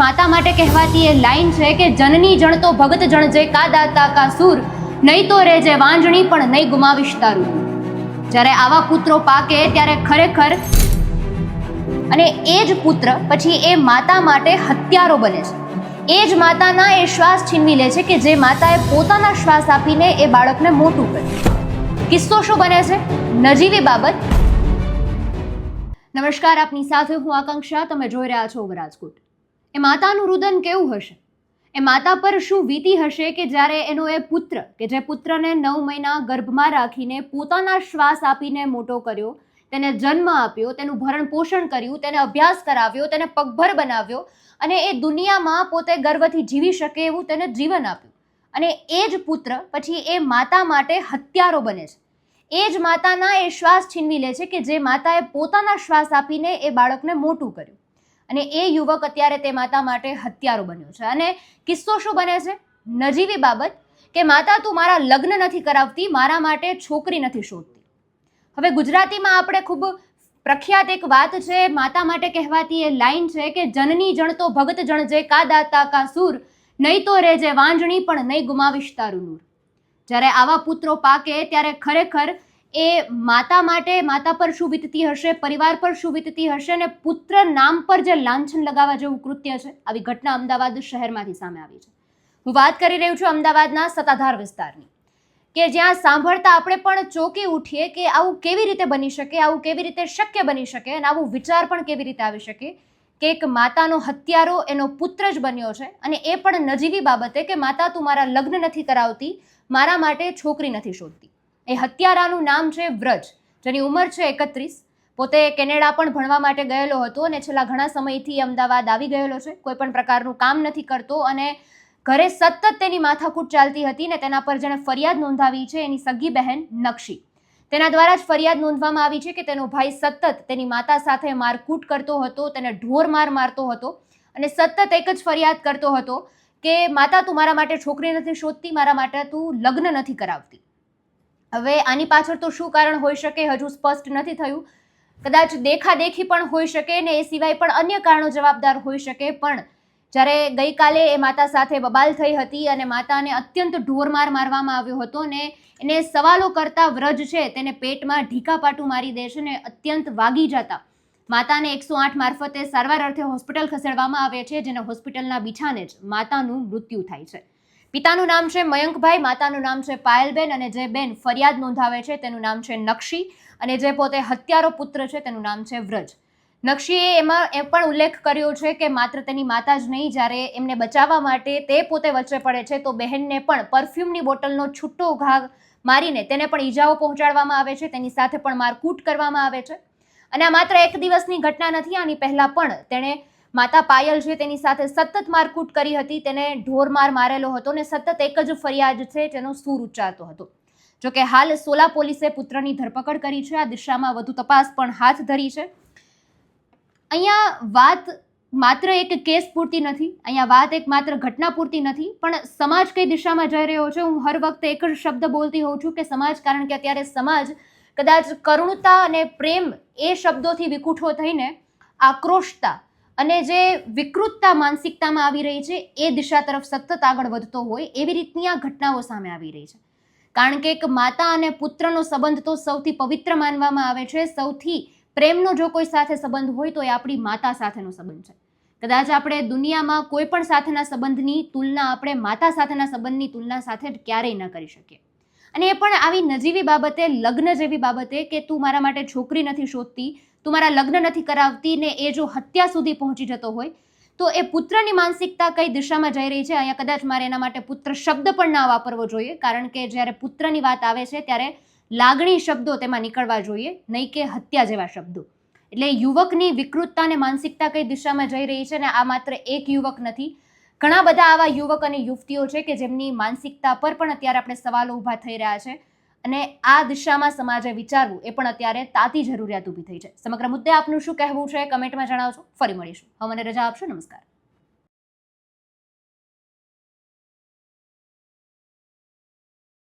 માતા માટે કહેવાતી એ લાઈન છે કે જનની જણ તો ભગત જણજે કા દાતા કા સૂર, નહીં તો રેજે વાંજણી પણ નહીં ગુમાવીશ તારું. જ્યારે આવા પુત્રો પાકે ત્યારે ખરેખર અને એ જ પુત્ર પછી એ માતા માટે હત્યારો બને છે. એ જ માતાના એ શ્વાસ છીનવી લે છે કે જે માતાએ પોતાના શ્વાસ આપીને એ બાળકને મોટું કર્યું. કિસ્સો શું બને છે? નજીવી બાબત. નમસ્કાર, આપની સાથે હું આકાંક્ષા, તમે જોઈ રહ્યા છો રાજકોટ એ માતાનું રુદન કેવું હશે? એ માતા પર શું વીતી હશે કે જ્યારે એનો એ પુત્ર, કે જે પુત્રને નવ મહિના ગર્ભમાં રાખીને પોતાના શ્વાસ આપીને મોટો કર્યો, તેને જન્મ આપ્યો, તેનું ભરણ પોષણ કર્યું, તેને અભ્યાસ કરાવ્યો, તેને પગભર બનાવ્યો અને એ દુનિયામાં પોતે ગર્વથી જીવી શકે એવું તેને જીવન આપ્યું. અને એ જ પુત્ર પછી એ માતા માટે હત્યારો બને છે. એ જ માતાના એ શ્વાસ છીનવી લે છે કે જે માતાએ પોતાના શ્વાસ આપીને એ બાળકને મોટું કર્યું. અને એ યુવક અત્યારે તે માતા માટે હત્યારો બન્યો છે. અને કિસ્સો શું બને છે? નજીવી બાબત કે માતા તું મારા લગ્ન નથી કરાવતી, મારા માટે છોકરી નથી શોધતી. હવે ગુજરાતીમાં આપણે ખૂબ પ્રખ્યાત એક વાત છે, માતા માટે કહેવાતી એ લાઈન છે કે જનની જણ તો ભગત જણજે કા દાતા, કા સૂર, નહીં તો રેજે વાંજણી, પણ નહીં ગુમાવીશ તારું નૂર. જ્યારે આવા પુત્રો પાકે ત્યારે ખરેખર એ માતા માટે માતા પર શું વીતતી હશે, પરિવાર પર શું વીતતી હશે અને પુત્ર નામ પર જે લાંછન લગાવવા જેવું કૃત્ય છે, આવી ઘટના અમદાવાદ શહેરમાંથી સામે આવી છે. હું વાત કરી રહ્યું છું અમદાવાદના સત્તાધાર વિસ્તારની, કે જ્યાં સાંભળતા આપણે પણ ચોકી ઉઠીએ કે આવું કેવી રીતે બની શકે, આવું કેવી રીતે શક્ય બની શકે અને આવું વિચાર પણ કેવી રીતે આવી શકે કે એક માતાનો હત્યારો એનો પુત્ર જ બન્યો છે અને એ પણ નજીવી બાબતે કે માતા તું મારા લગ્ન નથી કરાવતી, મારા માટે છોકરી નથી શોધતી. એ હત્યારાનું નામ છે વ્રજ, જેની ઉંમર છે એકત્રીસ. પોતે કેનેડા પણ ભણવા માટે ગયેલો હતો અને છેલ્લા ઘણા સમયથી અમદાવાદ આવી ગયેલો છે. કોઈ પણ પ્રકારનું કામ નથી કરતો અને ઘરે સતત તેની માથાકૂટ ચાલતી હતી ને તેના પર જેણે ફરિયાદ નોંધાવી છે એની સગી બહેન નક્ષી તેના દ્વારા જ ફરિયાદ નોંધવામાં આવી છે કે તેનો ભાઈ સતત તેની માતા સાથે મારકૂટ કરતો હતો, તેને ઢોર માર મારતો હતો અને સતત એક જ ફરિયાદ કરતો હતો કે, માતા, તું મારા માટે છોકરી નથી શોધતી, મારા માટે તું લગ્ન નથી કરાવતી. હવે આની પાછળ તો શું કારણ હોઈ શકે હજુ સ્પષ્ટ નથી થયું. કદાચ દેખાદેખી પણ હોઈ શકે ને એ સિવાય પણ અન્ય કારણો જવાબદાર હોઈ શકે. પણ જ્યારે ગઈકાલે એ માતા સાથે બબાલ થઈ હતી અને માતાને અત્યંત ઢોરમાર મારવામાં આવ્યો હતો ને એને સવાલો કરતા વ્રજ છે તેને પેટમાં ઢીકા પાટું મારી દે છે ને અત્યંત વાગી જતા. માતાને એકસો આઠ મારફતે સારવાર અર્થે હોસ્પિટલ ખસેડવામાં આવે છે, જેને હોસ્પિટલના બીછાને જ માતાનું મૃત્યુ થાય છે. પિતાનું નામ છે મયંકભાઈ, માતાનું નામ છે પાયલબેન અને જે બેન ફરિયાદ નોંધાવે છે તેનું નામ છે નક્ષી અને જે પોતે હત્યારો પુત્ર છે તેનું નામ છે વ્રજ. નક્ષીએ એમાં એ પણ ઉલ્લેખ કર્યો છે કે માત્ર તેની માતા જ નહીં, જ્યારે એમને બચાવવા માટે તે પોતે વચ્ચે પડે છે, તો બહેનને પણ પરફ્યુમની બોટલનો છૂટો ઘા મારીને તેને પણ ઈજાઓ પહોંચાડવામાં આવે છે, તેની સાથે પણ મારકૂટ કરવામાં આવે છે. અને આ માત્ર એક દિવસની ઘટના નથી, આની પહેલાં પણ તેણે માતા પાયલ છે તેની સાથે સતત મારકૂટ કરી હતી. તેને ઢોરમાર મારેલો હતો ને સતત એક જ ફરિયાદ છે તેનો સૂર ઉચ્ચારતો હતો. જોકે હાલ સોલા પોલીસે પુત્રની ધરપકડ કરી છે. આ દિશામાં વધુ તપાસ પણ હાથ ધરી છે. અહીંયા વાત માત્ર એક કેસ પૂરતી નથી. અહીંયા વાત એક માત્ર ઘટના પૂરતી નથી. પણ સમાજ કઈ દિશામાં જઈ રહ્યો છે? હું હર વખતે એક જ શબ્દ બોલતી હોઉં છું કે સમાજ, કારણ કે અત્યારે સમાજ કદાચ કરુણતા અને પ્રેમ એ શબ્દોથી વિકુઠો થઈને આક્રોશતા અને જે વિકૃતતા માનસિકતામાં આવી રહી છે, એ દિશા તરફ સતત આગળ વધતો હોય, એવી રીતની આ ઘટનાઓ સામે આવી રહી છે. કારણ કે એક માતા અને પુત્રનો સંબંધ તો સૌથી પવિત્ર માનવામાં આવે છે, સૌથી પ્રેમનો જો કોઈ સાથે સંબંધ હોય તો એ આપણી માતા સાથેનો સંબંધ છે. કદાચ આપણે દુનિયામાં કોઈ પણ સાથેના સંબંધની તુલના, આપણે માતા સાથેના સંબંધની તુલના સાથે ક્યારેય ન કરી શકીએ. અને એ પણ આવી નજીવી બાબતે, લગ્ન જેવી બાબતે કે તું મારા માટે છોકરી નથી શોધતી તું મારા લગ્ન નથી કરાવતી ને એ જો હત્યા સુધી પહોંચી જતો હોય, તો એ પુત્રની માનસિકતા કઈ દિશામાં જઈ રહી છે? અહીંયા કદાચ મારે એના માટે પુત્ર શબ્દ પણ ના વાપરવો જોઈએ, કારણ કે જ્યારે પુત્રની વાત આવે છે, ત્યારે લાગણી શબ્દો તેમાં નીકળવા જોઈએ, નહીં કે હત્યા જેવા શબ્દો. એટલે યુવકની વિકૃતતા અને માનસિકતા કઈ દિશામાં જઈ રહી છે ને આ માત્ર એક યુવક નથી. ઘણા બધા આવા યુવક અને યુવતીઓ છે કે જેમની માનસિકતા પર પણ અત્યારે આપણે સવાલો ઊભા થઈ રહ્યા છે. અને આ દિશામાં સમાજે વિચારવું એ પણ અત્યારે તાતી જરૂરિયાત ઊભી થઈ છે. સમગ્ર મુદ્દે આપનું શું કહેવું છે કમેન્ટમાં જણાવજો. ફરી મળીશું. હવે મને રજા આપશો. નમસ્કાર.